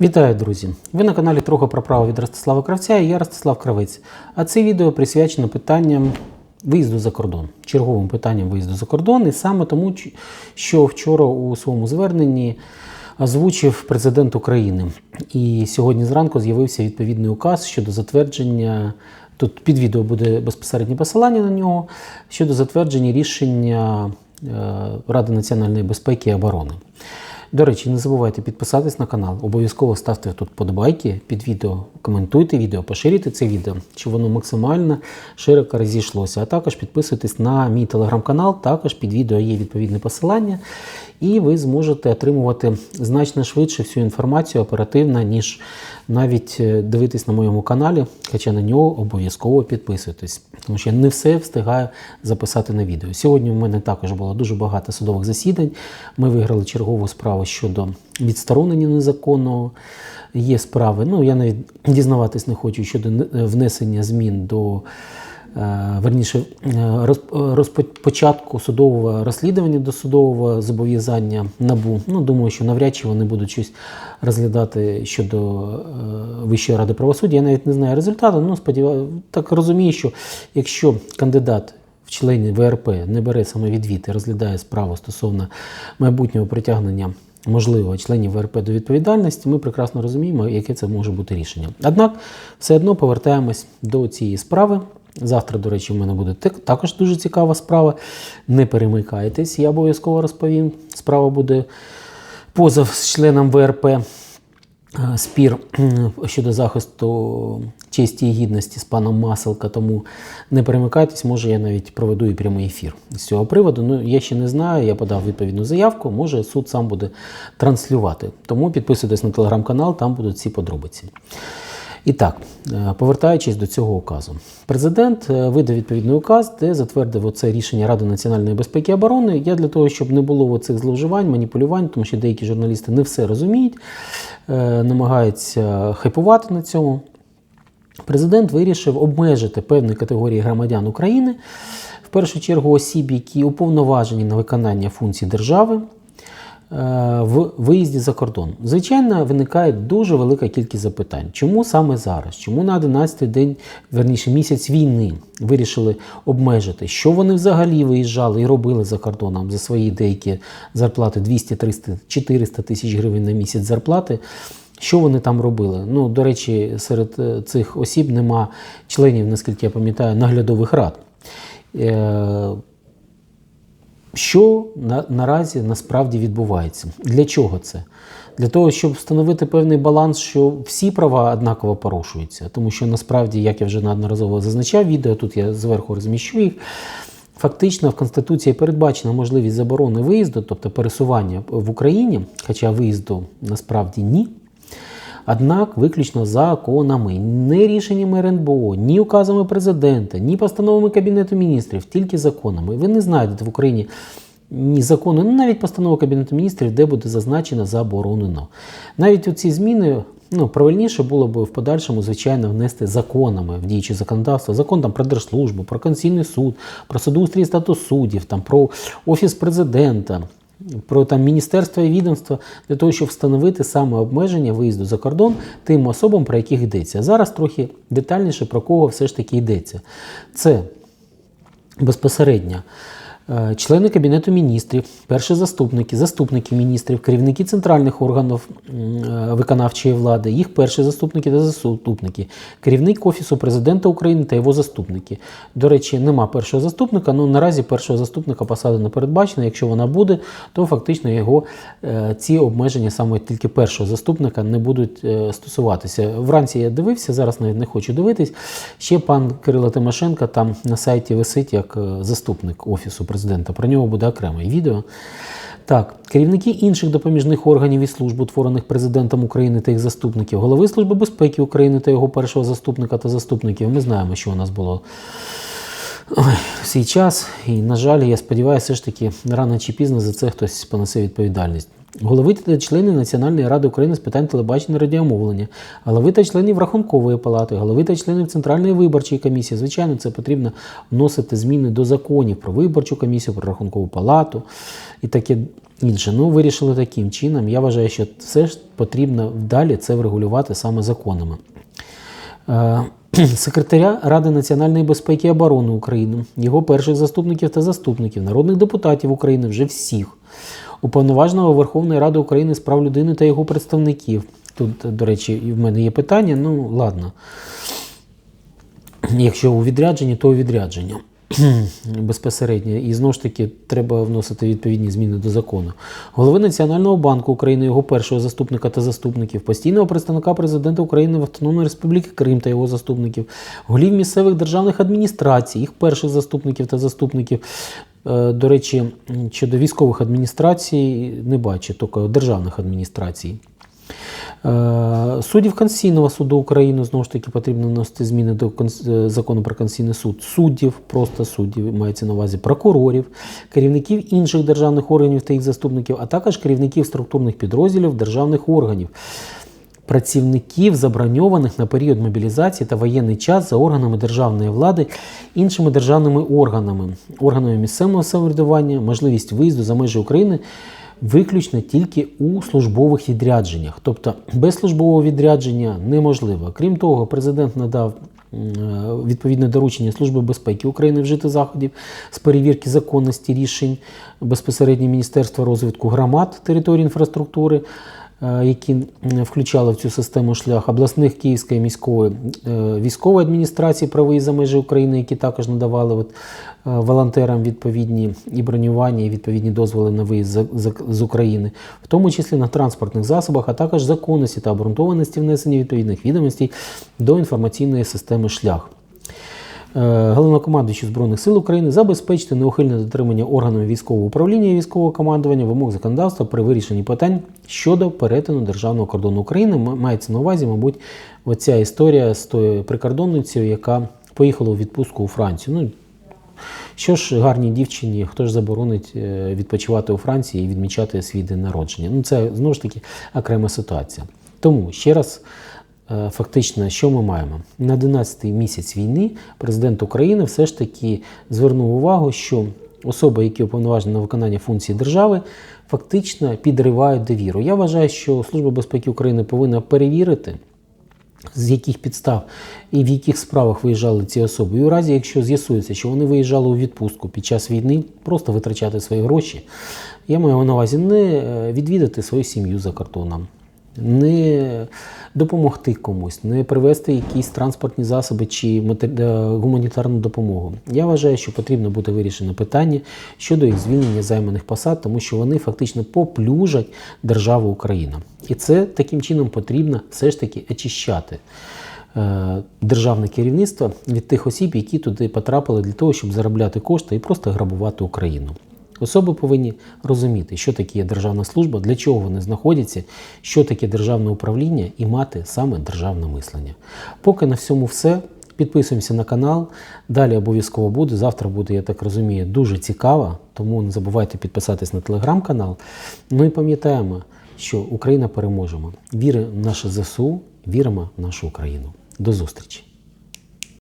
Вітаю, друзі! Ви на каналі Трохи про право від Ростислава Кравця і я Ростислав Кравець. А це відео присвячено питанням виїзду за кордон, черговим питанням виїзду за кордон, і саме тому, що вчора у своєму зверненні озвучив президент України. І сьогодні зранку з'явився відповідний указ щодо затвердження. Тут під відео буде безпосереднє посилання на нього щодо затвердження рішення е, Ради національної безпеки і оборони. До речі, не забувайте підписатись на канал. Обов'язково ставте тут подобайки під відео, коментуйте відео, поширюйте це відео, щоб воно максимально широко розійшлося. А також підписуйтесь на мій телеграм-канал. Також під відео є відповідне посилання, і ви зможете отримувати значно швидше всю інформацію оперативно, ніж навіть е, дивитись на моєму каналі, хоча на нього обов'язково підписуйтесь, тому що я не все встигаю записати на відео. Сьогодні у мене також було дуже багато судових засідань. Ми виграли чергову справу щодо відсторонення незаконного. Є справи. Ну я навіть дізнаватись не хочу щодо внесення змін до. е, Верніше е, роз- розпо- початку судового розслідування до судового зобов'язання набу. Ну думаю, що навряд чи вони будуть щось розглядати щодо е, Вищої ради правосуддя. Я навіть не знаю результату. Ну сподіваюся, так розумію, що якщо кандидат в члені ВРП не бере самовідвід і розглядає справу стосовно майбутнього притягнення можливо членів ВРП до відповідальності, ми прекрасно розуміємо, яке це може бути рішення. Однак, все одно повертаємось до цієї справи. Завтра, до речі, в мене буде також дуже цікава справа. Не перемикайтесь, я обов'язково розповім. Справа буде позов з членом ВРП спір щодо захисту честі і гідності з паном Маселка, тому не перемикайтесь, може я навіть проведу і прямий ефір з цього приводу. Ну, я ще не знаю, я подав відповідну заявку, може суд сам буде транслювати. Тому підписуйтесь на телеграм-канал, там будуть ці подробиці. І так, е, повертаючись до цього указу, президент е, видав відповідний указ, де затвердив оце рішення Ради національної безпеки і оборони. Я для того, щоб не було цих зловживань, маніпулювань, тому що деякі журналісти не все розуміють, е, намагаються хайпувати на цьому. Президент вирішив обмежити певні категорії громадян України, в першу чергу осіб, які уповноважені на виконання функцій держави. Е, В виїзді за кордон. Звичайно, виникає дуже велика кількість запитань. Чому саме зараз? Чому на 11-й день, верніше місяць війни, вирішили обмежити? Що вони взагалі виїжджали і робили за кордоном за свої деякі зарплати 200, 300, 400 тисяч гривень на місяць зарплати? Що вони там робили? Ну, до речі, серед е, цих осіб нема членів, наскільки я пам'ятаю, наглядових рад. Що на, наразі насправді відбувається? Для чого це? Для того, щоб встановити певний баланс, що всі права однаково порушуються. Тому що насправді, як я вже неодноразово зазначав відео, тут я зверху розміщу їх. Фактично в Конституції передбачена можливість заборони виїзду, тобто пересування в Україні, хоча виїзду насправді ні. Однак виключно законами, не рішеннями РНБО, ні указами президента, ні постановами Кабінету міністрів, тільки законами. Ви не знайдете в Україні ні закону, ні навіть постанови Кабінету міністрів, де буде зазначено заборонено. Навіть оці зміни. Ну, правильніше було б в подальшому, звичайно, внести законами в діюче законодавство. Закон там про держслужбу, про Конституційний суд, про судоустрій статус суддів, там, про офіс президента, про там міністерства і відомства для того, щоб встановити саме обмеження виїзду за кордон тим особам, про яких йдеться. Зараз трохи детальніше про кого все ж таки йдеться. Це безпосередньо. Е, Члени Кабінету міністрів, перші заступники, заступники міністрів, керівники центральних органів е, виконавчої влади, їх перші заступники та заступники, керівник Офісу президента України та його заступники. До речі, нема першого заступника, ну наразі першого заступника посада не передбачена. Якщо вона буде, то фактично його е, ці обмеження саме тільки першого заступника не будуть стосуватися. Вранці я дивився, зараз навіть не хочу дивитись. Ще пан Кирило Тимошенко там на сайті висить як заступник офісу президента. Про нього буде окреме відео. Так, керівники інших допоміжних органів і служб, утворених президентом України та їх заступників, голови Служби безпеки України та його першого заступника та заступників. Ми знаємо, що у нас було в свій час. І, на жаль, я сподіваюся, все ж таки рано чи пізно за це хтось понесе відповідальність. Голови та члени Національної ради України з питань телебачення радіомовлення, голови та членів Рахункової палати, голови та членів Центральної виборчої комісії. Звичайно, це потрібно вносити зміни до законів про виборчу комісію, про рахункову палату і таке інше. Ну, вирішили таким чином. Я вважаю, що все ж потрібно далі це врегулювати саме законами. Е, Секретаря Ради національної безпеки і оборони України, його перших заступників та заступників, народних депутатів України, вже всіх, уповноваженого Верховної Ради України з прав людини та його представників. Тут, до речі, в мене є питання, ну ладно. Якщо у відрядженні, то у відрядженні. Безпосередньо. І знову ж таки треба вносити відповідні зміни до закону. Голови Національного банку України, його першого заступника та заступників, постійного представника президента України в Автономної Республіки Крим та його заступників, голів місцевих державних адміністрацій, їх перших заступників та заступників. Е, До речі, щодо військових адміністрацій не бачу, тільки державних адміністрацій. Е, Суддів Конституційного суду України знову ж таки потрібно вносити зміни до е, закону про Конституційний суд. Суддів, просто суддів, мається на увазі прокурорів, керівників інших державних органів та їх заступників, а також керівників структурних підрозділів державних органів. Працівників, заброньованих на період мобілізації та воєнний час за органами державної влади, іншими державними органами, органами місцевого самоврядування, можливість виїзду за межі України виключно тільки у службових відрядженнях. Тобто без службового відрядження неможливо. Крім того, президент надав відповідне доручення Служби безпеки України вжити заходів з перевірки законності рішень безпосередньо Міністерства розвитку громад території інфраструктури. Е, Які включали в цю систему шлях обласних Київської міської е, військової адміністрації про виїзд за межі України, які також надавали от, е, волонтерам відповідні і бронювання, і відповідні дозволи на виїзд з України, в тому числі на транспортних засобах, а також законності та обґрунтованості внесення відповідних відомостей до інформаційної системи шлях. Е, Головнокомандуючий Збройних сил України забезпечити неухильне дотримання органами військового управління і військового командування вимог законодавства при вирішенні питань щодо перетину державного кордону України. Мається на увазі, мабуть, оця історія з тою прикордонницею, яка поїхала у відпустку у Францію. Ну, що ж гарній дівчині, хто ж заборонить е, відпочивати у Франції і відмічати свій день народження? Ну, це знову ж таки окрема ситуація. Тому ще раз, фактично, що ми маємо? На 11-й місяць війни президент України все ж таки звернув увагу, що особи, які уповноважені на виконання функцій держави, фактично підривають довіру. Я вважаю, що Служба безпеки України повинна перевірити з яких підстав і в яких справах виїжджали ці особи. І у разі, якщо з'ясується, що вони виїжджали у відпустку під час війни, просто витрачати свої гроші, я маю на увазі не е, відвідати свою сім'ю за кордоном, не допомогти комусь, не привезти якісь транспортні засоби чи е, гуманітарну допомогу. Я вважаю, що потрібно буде вирішено питання щодо їх звільнення займаних посад, тому що вони фактично поплюжать державу Україна. І це таким чином потрібно все ж таки очищати е, державне керівництво від тих осіб, які туди потрапили для того, щоб заробляти кошти і просто грабувати Україну. Особи повинні розуміти, що таке державна служба, для чого вони знаходяться, що таке державне управління і мати саме державне мислення. Поки на всьому все. Підписуємося на канал. Далі обов'язково буде. Завтра буде, я так розумію, дуже цікаво. Тому не забувайте підписатись на телеграм-канал. Ну і пам'ятаємо, що Україна переможемо. Віри в наше ЗСУ, віримо в нашу Україну. До зустрічі!